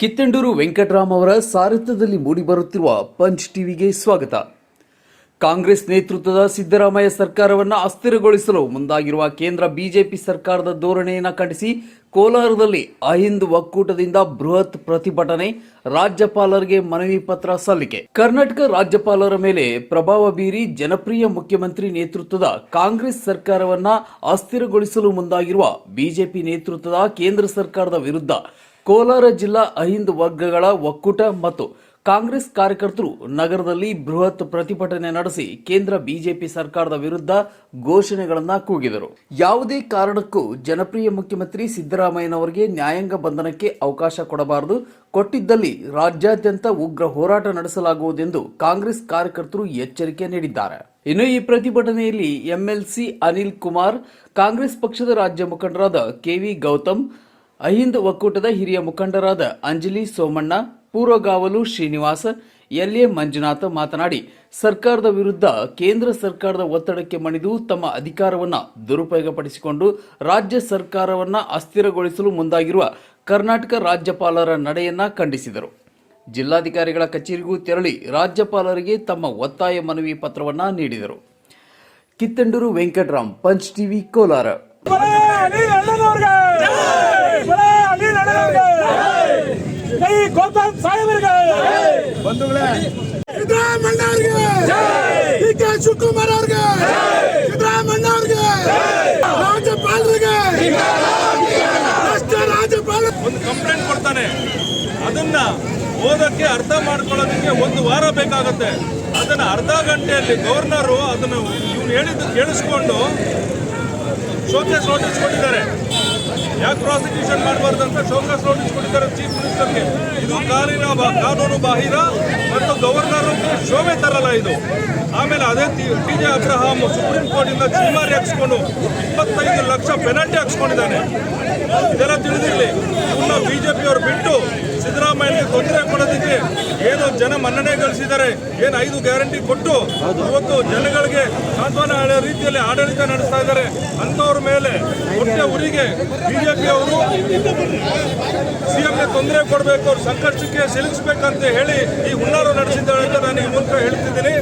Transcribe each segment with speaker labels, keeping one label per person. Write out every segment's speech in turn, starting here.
Speaker 1: ಕಿತ್ತಂಡೂರು ವೆಂಕಟರಾಮ್ ಅವರ ಸಾರಥ್ಯದಲ್ಲಿ ಮೂಡಿಬರುತ್ತಿರುವ ಪಂಚ್ ಟಿವಿಗೆ ಸ್ವಾಗತ. ಕಾಂಗ್ರೆಸ್ ನೇತೃತ್ವದ ಸಿದ್ದರಾಮಯ್ಯ ಸರ್ಕಾರವನ್ನು ಅಸ್ಥಿರಗೊಳಿಸಲು ಮುಂದಾಗಿರುವ ಕೇಂದ್ರ ಬಿಜೆಪಿ ಸರ್ಕಾರದ ಧೋರಣೆಯನ್ನು ಖಂಡಿಸಿ ಕೋಲಾರದಲ್ಲಿ ಅಹಿಂದ್ ಒಕ್ಕೂಟದಿಂದ ಬೃಹತ್ ಪ್ರತಿಭಟನೆ, ರಾಜ್ಯಪಾಲರಿಗೆ ಮನವಿ ಪತ್ರ ಸಲ್ಲಿಕೆ. ಕರ್ನಾಟಕ ರಾಜ್ಯಪಾಲರ ಮೇಲೆ ಪ್ರಭಾವ ಬೀರಿ ಜನಪ್ರಿಯ ಮುಖ್ಯಮಂತ್ರಿ ನೇತೃತ್ವದ ಕಾಂಗ್ರೆಸ್ ಸರ್ಕಾರವನ್ನ ಅಸ್ಥಿರಗೊಳಿಸಲು ಮುಂದಾಗಿರುವ ಬಿಜೆಪಿ ನೇತೃತ್ವದ ಕೇಂದ್ರ ಸರ್ಕಾರದ ವಿರುದ್ಧ ಕೋಲಾರ ಜಿಲ್ಲಾ ಅಹಿಂದ್ ವರ್ಗಗಳ ಒಕ್ಕೂಟ ಮತ್ತು ಕಾಂಗ್ರೆಸ್ ಕಾರ್ಯಕರ್ತರು ನಗರದಲ್ಲಿ ಬೃಹತ್ ಪ್ರತಿಭಟನೆ ನಡೆಸಿ ಕೇಂದ್ರ ಬಿಜೆಪಿ ಸರ್ಕಾರದ ವಿರುದ್ಧ ಘೋಷಣೆಗಳನ್ನು ಕೂಗಿದರು. ಯಾವುದೇ ಕಾರಣಕ್ಕೂ ಜನಪ್ರಿಯ ಮುಖ್ಯಮಂತ್ರಿ ಸಿದ್ದರಾಮಯ್ಯನವರಿಗೆ ನ್ಯಾಯಾಂಗ ಬಂಧನಕ್ಕೆ ಅವಕಾಶ ಕೊಡಬಾರದು. ಕೊಟ್ಟಿದ್ದಲ್ಲಿ ರಾಜ್ಯಾದ್ಯಂತ ಉಗ್ರ ಹೋರಾಟ ನಡೆಸಲಾಗುವುದೆಂದು ಕಾಂಗ್ರೆಸ್ ಕಾರ್ಯಕರ್ತರು ಎಚ್ಚರಿಕೆ ನೀಡಿದ್ದಾರೆ. ಇನ್ನು ಈ ಪ್ರತಿಭಟನೆಯಲ್ಲಿ ಎಂಎಲ್ಸಿ ಅನಿಲ್ ಕುಮಾರ್, ಕಾಂಗ್ರೆಸ್ ಪಕ್ಷದ ರಾಜ್ಯ ಮುಖಂಡರಾದ ಕೆವಿ ಗೌತಮ್ ಅಹಿಂದ್ ಒಕ್ಕೂಟದ ಹಿರಿಯ ಮುಖಂಡರಾದ ಅಂಜಲಿ ಸೋಮಣ್ಣ, ಪೂರ್ವಗಾವಲು ಶ್ರೀನಿವಾಸ ಎಲ್ಎ ಮಂಜುನಾಥ ಮಾತನಾಡಿ, ಸರ್ಕಾರದ ವಿರುದ್ಧ ಕೇಂದ್ರ ಸರ್ಕಾರದ ಒತ್ತಡಕ್ಕೆ ಮಣಿದು ತಮ್ಮ ಅಧಿಕಾರವನ್ನು ದುರುಪಯೋಗಪಡಿಸಿಕೊಂಡು ರಾಜ್ಯ ಸರ್ಕಾರವನ್ನು ಅಸ್ಥಿರಗೊಳಿಸಲು ಮುಂದಾಗಿರುವ ಕರ್ನಾಟಕ ರಾಜ್ಯಪಾಲರ ನಡೆಯನ್ನ ಖಂಡಿಸಿದರು. ಜಿಲ್ಲಾಧಿಕಾರಿಗಳ ಕಚೇರಿಗೂ ತೆರಳಿ ರಾಜ್ಯಪಾಲರಿಗೆ ತಮ್ಮ ಒತ್ತಾಯ ಮನವಿ ಪತ್ರವನ್ನ ನೀಡಿದರು. Kittandur Venkataram, Punch TV, Kolar.
Speaker 2: ಕೈ ಗೌತಮ್ ಸಾಹೇಬರಿಗೆ
Speaker 3: ಬಂಧುಗಳೇ ಸಿದ್ದರಾಮಣ್ಣ ಅವ್ರಿಗೆ ಶಿವಕುಮಾರ್ ಅವ್ರಿಗೆ ಸಿದ್ದರಾಮಣ್ಣ ಅವ್ರಿಗೆ ರಾಜ್ಯಪಾಲರಿಗೆ ರಾಷ್ಟ್ರ ರಾಜ್ಯಪಾಲ
Speaker 2: ಒಂದು ಕಂಪ್ಲೇಂಟ್ ಕೊಡ್ತಾನೆ. ಅದನ್ನ ಓದಕ್ಕೆ ಅರ್ಥ ಮಾಡ್ಕೊಳ್ಳೋದಕ್ಕೆ ಒಂದು ವಾರ ಬೇಕಾಗುತ್ತೆ. ಅದನ್ನ ಅರ್ಧ ಗಂಟೆಯಲ್ಲಿ ಗವರ್ನರು ಅದನ್ನು ಇವ್ನು ಹೇಳಿದ್ದು ಕೇಳಿಸ್ಕೊಂಡು ಶೋಕೇಸ್ ನೋಟಿಸ್ ಕೊಟ್ಟಿದ್ದಾರೆ ಯಾಕೆ ಪ್ರಾಸಿಕ್ಯೂಷನ್ ಮಾಡಬಾರ್ದು ಅಂತ ಶೋಕಾಸ್ ನೋಟಿಸ್ ಕೊಟ್ಟಿದ್ದಾರೆ ಚೀಫ್ ಮಿನಿಸ್ಟರ್ಗೆ ಇದು ಕಾನೂನು ಬಾ- ಕಾನೂನು ಬಾಹಿರ ಮತ್ತು ಗವರ್ನರ್ ಶೋಭೆ ತರಲ್ಲ ಇದು. ಆಮೇಲೆ ಅದೇ ಟಿ ಜೆ ಅಬ್ರಹಾಮ್ ಸುಪ್ರೀಂ ಕೋರ್ಟಿಂದ ಚೀಮಾರಿ ಹಾಕ್ಸ್ಕೊಂಡು ಇಪ್ಪತ್ತೈದು ಲಕ್ಷ ಪೆನಾಲ್ಟಿ ಹಾಕ್ಸ್ಕೊಂಡಿದ್ದಾನೆ. ಇದೆಲ್ಲ ತಿಳಿದಿರಲಿ. ಇನ್ನು ಬಿ ಜೆ ಪಿಯವರು ಬಿಟ್ಟು ಸಿದ್ದರಾಮಯ್ಯಗೆ ತೊಂದರೆ ಕೊಡೋದಕ್ಕೆ ಏನು ಜನ ಮನ್ನಣೆ ಗಳಿಸಿದ್ದಾರೆ. ಏನು ಐದು ಗ್ಯಾರಂಟಿ ಕೊಟ್ಟು ಇವತ್ತು ಜನಗಳಿಗೆ ಸಾಂತ್ವನ ರೀತಿಯಲ್ಲಿ ಆಡಳಿತ ನಡೆಸ್ತಾ ಇದ್ದಾರೆ. ಅಂಥವ್ರ ಮೇಲೆ ಹೊಟ್ಟೆ ಉರಿಗೆ ಬಿಜೆಪಿ ಅವರು ಸಿಎಂಗೆ ತೊಂದರೆ ಕೊಡಬೇಕು, ಅವ್ರ ಸಂಕಷ್ಟಕ್ಕೆ ಸಿಲುಕಿಸ್ಬೇಕಂತ ಹೇಳಿ ಈ ಹುನ್ನಾರ ನಡೆಸಿದ್ದಾರೆ ಅಂತ ನಾನು ಈ ಮೂಲಕ ಹೇಳ್ತಿದ್ದೀನಿ.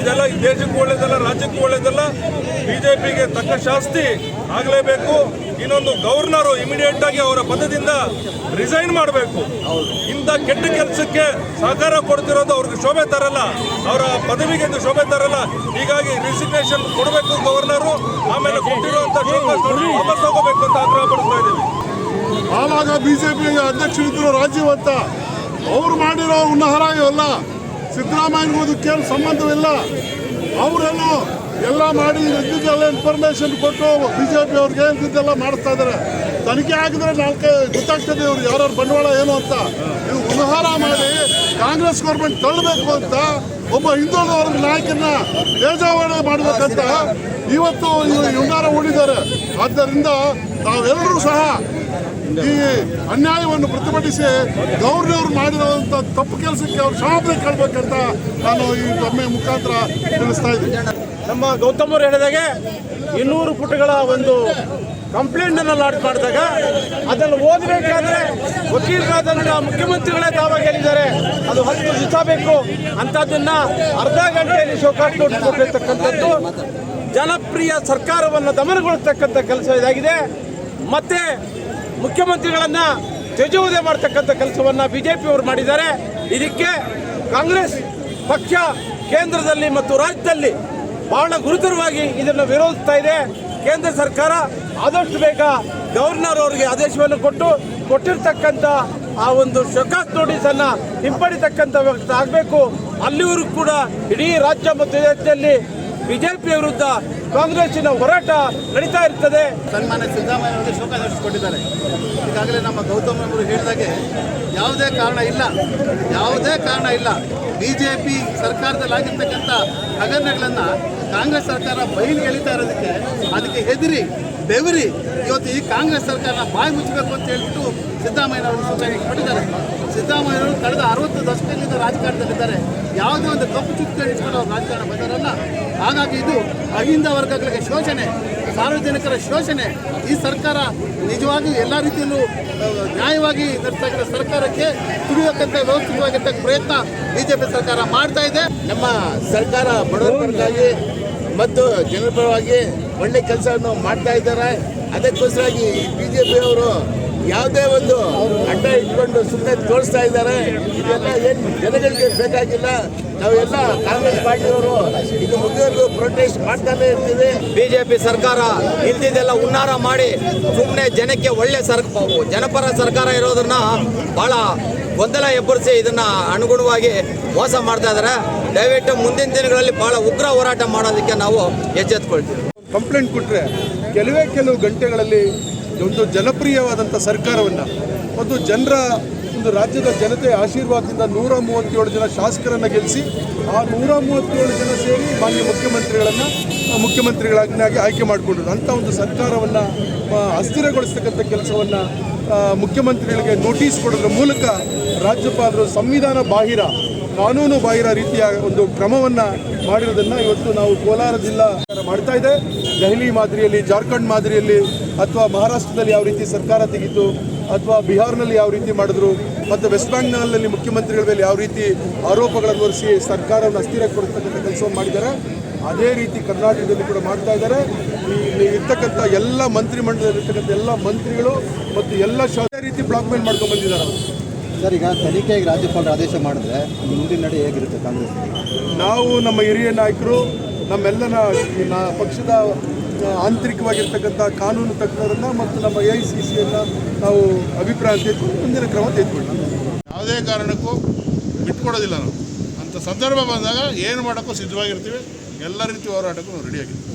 Speaker 2: ಇದೆಲ್ಲ ಈ ದೇಶಕ್ಕೂ ಒಳ್ಳೇದಲ್ಲ, ರಾಜ್ಯಕ್ಕೂ ಒಳ್ಳೇದಲ್ಲ. ಬಿಜೆಪಿಗೆ ತಕ್ಕ ಶಾಸ್ತಿ ಆಗಲೇಬೇಕು. ಇನ್ನೊಂದು ಗವರ್ನರು ಇಮಿಡಿಯೇಟ್ ಆಗಿ ಅವರ ಪದದಿಂದ ರಿಸೈನ್ ಮಾಡಬೇಕು. ಇಂಥ ಕೆಟ್ಟ ಕೆಲಸಕ್ಕೆ ಸಹಕಾರ ಕೊಡ್ತಿರೋದು ಅವ್ರಿಗೆ ಶೋಭೆ ತರಲ್ಲ. ಅವರ ಪದವಿಗೆ ಶೋಭೆ ತರಲ್ಲ. ಹೀಗಾಗಿ ರಿಸಿಗ್ನೇಷನ್ ಕೊಡಬೇಕು ಗವರ್ನರು. ಆಮೇಲೆ ಕೊಟ್ಟಿರುವಂತ ವಾಪಸ್ ಹೋಗಬೇಕು ಅಂತ ಆಗ್ರಹ ಪಡಿಸ್ತಾ ಇದ್ದೀವಿ.
Speaker 3: ಆವಾಗ ಬಿಜೆಪಿ ಅಧ್ಯಕ್ಷರಿದ್ರು ರಾಜೀವ್ ಅಂತ ಅವ್ರು ಮಾಡಿರೋ ಉನ್ನಹರ ಇವೆಲ್ಲ ಸಿದ್ದರಾಮಯ್ಯನಿಗೂ ಅದಕ್ಕೇನು ಸಂಬಂಧವಿಲ್ಲ. ಅವರೇನು ಎಲ್ಲ ಮಾಡಿ ಇದ್ದಿದ್ದೆಲ್ಲ ಇನ್ಫಾರ್ಮೇಶನ್ ಕೊಟ್ಟು ಬಿ ಜೆ ಪಿ ಅವ್ರಿಗೆ ಇದ್ದಿದ್ದೆಲ್ಲ ಮಾಡಿಸ್ತಾ ಇದ್ದಾರೆ. ತನಿಖೆ ಆಗಿದ್ರೆ ನಾಲ್ಕು ಗೊತ್ತಾಗ್ತದೆ ಇವ್ರು, ಯಾರ್ಯಾರು ಬಂಡವಾಳ ಏನು ಅಂತ. ಇದು ಉನ್ನಹಾರ ಮಾಡಿ ಕಾಂಗ್ರೆಸ್ ಗೌರ್ಮೆಂಟ್ ತಳ್ಳಬೇಕು ಅಂತ ಒಬ್ಬ ಹಿಂದುಳಿದ ವರ್ಗ ನಾಯಕನ ಬೇಜಾವಣೆ ಮಾಡಬೇಕಂತ ಇವತ್ತು ಇವರು ಹುನ್ನಾರ ಹೂಡಿದ್ದಾರೆ. ಆದ್ದರಿಂದ ನಾವೆಲ್ಲರೂ ಸಹ ಈ ಅನ್ಯಾಯವನ್ನು ಪ್ರತಿಭಟಿಸಿ ಗೌರ್ನವ್ರು ಮಾಡಿರುವಂಥ ತಪ್ಪು ಕೆಲಸಕ್ಕೆ ಅವ್ರು ಕ್ಷಮಾಪಣೆ ಕೇಳಬೇಕಂತ ನಾನು ಈ ತಮ್ಮ ಮುಖಾಂತರ ತಿಳಿಸ್ತಾ ಇದ್ದೀನಿ.
Speaker 4: ನಮ್ಮ ಗೌತಮರು ಹೇಳಿದಾಗೆ ಇನ್ನೂರು ಪುಟಗಳ ಒಂದು ಕಂಪ್ಲೇಂಟ್ ಅನ್ನು ಲಾಟ್ ಮಾಡಿದಾಗ ಅದನ್ನು ಓದಬೇಕಾದ್ರೆ ವಕೀಲರಾದಂಥ ಮುಖ್ಯಮಂತ್ರಿಗಳೇ ತಾವಾಗಿ ಹೇಳಿದ್ದಾರೆ. ಅದು ಹತ್ತು ದಿವಸ ಬೇಕು. ಅಂಥದ್ದನ್ನು ಅರ್ಧ ಗಂಟೆಯಲ್ಲಿ ಶೋಕಾಟ್ ನೋಟಿಸ್ ಜನಪ್ರಿಯ ಸರ್ಕಾರವನ್ನು ದಮನಗೊಳಿಸ್ತಕ್ಕಂಥ ಕೆಲಸ ಇದಾಗಿದೆ. ಮತ್ತೆ ಮುಖ್ಯಮಂತ್ರಿಗಳನ್ನ ತ್ಯಜೋದೆ ಮಾಡ್ತಕ್ಕಂಥ ಕೆಲಸವನ್ನ ಬಿಜೆಪಿ ಅವರು ಮಾಡಿದ್ದಾರೆ. ಇದಕ್ಕೆ ಕಾಂಗ್ರೆಸ್ ಪಕ್ಷ ಕೇಂದ್ರದಲ್ಲಿ ಮತ್ತು ರಾಜ್ಯದಲ್ಲಿ ಬಹಳ ಗುರುತರವಾಗಿ ಇದನ್ನು ವಿರೋಧಿಸ್ತಾ ಇದೆ. ಕೇಂದ್ರ ಸರ್ಕಾರ ಆದಷ್ಟು ಬೇಗ ಗವರ್ನರ್ ಅವರಿಗೆ ಆದೇಶವನ್ನು ಕೊಟ್ಟು ಕೊಟ್ಟಿರ್ತಕ್ಕಂಥ ಆ ಒಂದು ಶೊಕಾಸ್ ನೋಟಿಸ್ ಅನ್ನ ಹಿಂಪಡಿತಕ್ಕಂಥ ವ್ಯವಸ್ಥೆ ಆಗಬೇಕು. ಅಲ್ಲಿವರೆಗೂ ಕೂಡ ಇಡೀ ರಾಜ್ಯ ಮತ್ತು ದೇಶದಲ್ಲಿ ಬಿಜೆಪಿ ವಿರುದ್ಧ ಕಾಂಗ್ರೆಸ್ಸಿನ ಹೋರಾಟ ನಡೀತಾ ಇರ್ತದೆ.
Speaker 5: ಸನ್ಮಾನ್ಯ ಸಿದ್ದರಾಮಯ್ಯ ಅವರಿಗೆ ಶೋಕ ಕೊಟ್ಟಿದ್ದಾರೆ. ಈಗಾಗಲೇ ನಮ್ಮ ಗೌತಮ್ ಅವರು ಹೇಳಿದಾಗೆ ಯಾವುದೇ ಕಾರಣ ಇಲ್ಲ, ಯಾವುದೇ ಕಾರಣ ಇಲ್ಲ. ಬಿ ಜೆ ಪಿ ಸರ್ಕಾರದಲ್ಲಿ ಆಗಿರ್ತಕ್ಕಂಥ ಹಗರಣಗಳನ್ನು ಕಾಂಗ್ರೆಸ್ ಸರ್ಕಾರ ಬಯಲು ಎಳಿತಾ ಇರೋದಕ್ಕೆ ಅದಕ್ಕೆ ಹೆದರಿ, ಬೆವರಿ ಇವತ್ತು ಈ ಕಾಂಗ್ರೆಸ್ ಸರ್ಕಾರನ ಬಾಯಿ ಮುಚ್ಚಬೇಕು ಅಂತ ಹೇಳ್ಬಿಟ್ಟು ಸಿದ್ದರಾಮಯ್ಯ ಅವರು ಸೂಚನೆ ಕೊಟ್ಟಿದ್ದಾರೆ. ಸಿದ್ದರಾಮಯ್ಯವರು ಕಳೆದ ಅರವತ್ತು ದಶಕದಿಂದ ರಾಜಕಾರಣದಲ್ಲಿದ್ದಾರೆ. ಯಾವುದೇ ಒಂದು ಕಪ್ಪು ಚುಕ್ಕೆ ಇಟ್ಕೊಂಡು ಅವ್ರು ರಾಜಕಾರಣ ಬಂದಾರಲ್ಲ ಹಾಗಾಗಿ ಇದು ಅಹಿಂದ ವರ್ಗಗಳಿಗೆ ಶೋಷಣೆ, ಸಾರ್ವಜನಿಕರ ಶೋಷಣೆ. ಈ ಸರ್ಕಾರ ನಿಜವಾಗಿಯೂ ಎಲ್ಲ ರೀತಿಯಲ್ಲೂ ನ್ಯಾಯವಾಗಿ ನಡೆಸ್ತಕ್ಕಂಥ ಸರ್ಕಾರಕ್ಕೆ ತುಳಿಯಕ್ಕಂಥ ವ್ಯವಸ್ಥಿತವಾಗಿರ್ತಕ್ಕ ಪ್ರಯತ್ನ ಬಿಜೆಪಿ ಸರ್ಕಾರ ಮಾಡ್ತಾ ಇದೆ.
Speaker 4: ನಮ್ಮ ಸರ್ಕಾರ ಬಡವರಿಗಾಗಿ ಮತ್ತು ಜನರ ಪರವಾಗಿ ಒಳ್ಳೆ ಕೆಲಸವನ್ನು ಮಾಡ್ತಾ ಇದ್ದಾರೆ. ಅದಕ್ಕೋಸ್ಕರಾಗಿ ಬಿ ಜೆ ಅವರು ಯಾವುದೇ ಒಂದು ಅಡ್ಡ ಇಟ್ಕೊಂಡು ಸುಮ್ಮನೆ ತೋರಿಸ್ತಾ ಇದ್ದಾರೆ. ಇದೆಲ್ಲ ಏನು ಜನಗಳಿಗೆ ಬೇಕಾಗಿಲ್ಲ. ನಾವೆಲ್ಲ ಕಾಂಗ್ರೆಸ್ ಪಾರ್ಟಿಯವರು ಇದು ಮುಗಿಯೋದು ಪ್ರೊಟೆಸ್ಟ್ ಮಾಡ್ತಾನೆ ಇರ್ತೀವಿ.
Speaker 6: ಬಿಜೆಪಿ ಸರ್ಕಾರ ಇಲ್ದಿದ್ದೆಲ್ಲ ಉನ್ನಾರ ಮಾಡಿ ಸುಮ್ಮನೆ ಜನಕ್ಕೆ ಒಳ್ಳೆ ಸರ್ ಜನಪರ ಸರ್ಕಾರ ಇರೋದನ್ನ ಬಹಳ ಗೊಂದಲ ಎಬ್ಬರಿಸಿ ಇದನ್ನ ಅನುಗುಣವಾಗಿ ಮೋಸ ಮಾಡ್ತಾ ಇದ್ದಾರೆ. ದಯವಿಟ್ಟು ಮುಂದಿನ ದಿನಗಳಲ್ಲಿ ಬಹಳ ಉಗ್ರ ಹೋರಾಟ ಮಾಡೋದಕ್ಕೆ ನಾವು ಎಚ್ಚೆತ್ಕೊಳ್ತೀವಿ.
Speaker 7: ಕಂಪ್ಲೇಂಟ್ ಕೊಟ್ಟರೆ ಕೆಲವೇ ಕೆಲವು ಗಂಟೆಗಳಲ್ಲಿ ಒಂದು ಜನಪ್ರಿಯವಾದಂಥ ಸರ್ಕಾರವನ್ನು ಮತ್ತು ಜನರ ಒಂದು ರಾಜ್ಯದ ಜನತೆಯ ಆಶೀರ್ವಾದದಿಂದ ನೂರ ಮೂವತ್ತೇಳು ಜನ ಶಾಸಕರನ್ನು ಗೆಲ್ಲಿಸಿ ಆ ನೂರ ಮೂವತ್ತೇಳು ಜನ ಸೇರಿ ಮಾನ್ಯ ಮುಖ್ಯಮಂತ್ರಿಗಳನ್ನು ಮುಖ್ಯಮಂತ್ರಿಗಳಾಗಿ ಆಯ್ಕೆ ಮಾಡಿಕೊಂಡ್ರು. ಅಂಥ ಒಂದು ಸರ್ಕಾರವನ್ನು ಅಸ್ಥಿರಗೊಳಿಸ್ತಕ್ಕಂಥ ಕೆಲಸವನ್ನು ಮುಖ್ಯಮಂತ್ರಿಗಳಿಗೆ ನೋಟಿಸ್ ಕೊಡೋದ್ರ ಮೂಲಕ ರಾಜ್ಯಪಾಲರು ಸಂವಿಧಾನ ಬಾಹಿರ ಕಾನೂನು ಬಾಹಿರ ರೀತಿಯ ಒಂದು ಕ್ರಮವನ್ನು ಮಾಡಿರೋದನ್ನು ಇವತ್ತು ನಾವು ಕೋಲಾರ ಜಿಲ್ಲಾ ಮಾಡ್ತಾ ಇದೆ. ದೆಹಲಿ ಮಾದರಿಯಲ್ಲಿ, ಜಾರ್ಖಂಡ್ ಮಾದರಿಯಲ್ಲಿ ಅಥವಾ ಮಹಾರಾಷ್ಟ್ರದಲ್ಲಿ ಯಾವ ರೀತಿ ಸರ್ಕಾರ ತೆಗೀತು ಅಥವಾ ಬಿಹಾರ್ನಲ್ಲಿ ಯಾವ ರೀತಿ ಮಾಡಿದ್ರು ಮತ್ತು ವೆಸ್ಟ್ ಬೆಂಗಾಲ್ನಲ್ಲಿ ಮುಖ್ಯಮಂತ್ರಿಗಳ ಮೇಲೆ ಯಾವ ರೀತಿ ಆರೋಪಗಳನ್ನು ಹೊರಿಸಿ ಸರ್ಕಾರವನ್ನು ಅಸ್ಥಿರಗೊಳಿಸ್ತಕ್ಕಂಥ ಕೆಲಸವನ್ನು ಮಾಡಿದ್ದಾರೆ. ಅದೇ ರೀತಿ ಕರ್ನಾಟಕದಲ್ಲಿ ಕೂಡ ಮಾಡ್ತಾ ಇದ್ದಾರೆ. ಇಲ್ಲಿ ಇರ್ತಕ್ಕಂಥ ಎಲ್ಲ ಮಂತ್ರಿಮಂಡಲದಲ್ಲಿರ್ತಕ್ಕಂಥ ಎಲ್ಲ ಮಂತ್ರಿಗಳು ಮತ್ತು ಎಲ್ಲ ಶಾ ರೀತಿ ಬ್ಲಾಕ್ಮೇಲ್ ಮಾಡ್ಕೊಂಡು ಬಂದಿದ್ದಾರೆ.
Speaker 8: ಸರ್ ಈಗ ತನಿಖೆಗೆ ರಾಜ್ಯಪಾಲರು ಆದೇಶ ಮಾಡಿದ್ರೆ ಮುಂದಿನ ನಡೆ ಹೇಗಿರುತ್ತೆ ಕಾಂಗ್ರೆಸ್
Speaker 7: ನಾವು ನಮ್ಮ ಹಿರಿಯ ನಾಯಕರು ನಮ್ಮೆಲ್ಲ ನ- ಪಕ್ಷದ ಆಂತರಿಕವಾಗಿರ್ತಕ್ಕಂಥ ಕಾನೂನು ತಜ್ಞರನ್ನ ಮತ್ತು ನಮ್ಮ ಎ ಐ ಸಿ ಸಿಯನ್ನು ನಾವು ಅಭಿಪ್ರಾಯ ತೆಗೆದುಕೊಂಡು ಮುಂದಿನ ಕ್ರಮ ತೆಗೆದುಕೊಳ್ಳಿ
Speaker 3: ಯಾವುದೇ ಕಾರಣಕ್ಕೂ ಬಿಟ್ಕೊಡೋದಿಲ್ಲ ನಾವು. ಅಂಥ ಸಂದರ್ಭ ಬಂದಾಗ ಏನು ಮಾಡೋಕ್ಕೂ ಸಿದ್ಧವಾಗಿರ್ತೀವಿ. ಎಲ್ಲ ರೀತಿ ಹೋರಾಟಕ್ಕೂ ನಾವು ರೆಡಿಯಾಗಿರ್ತೀವಿ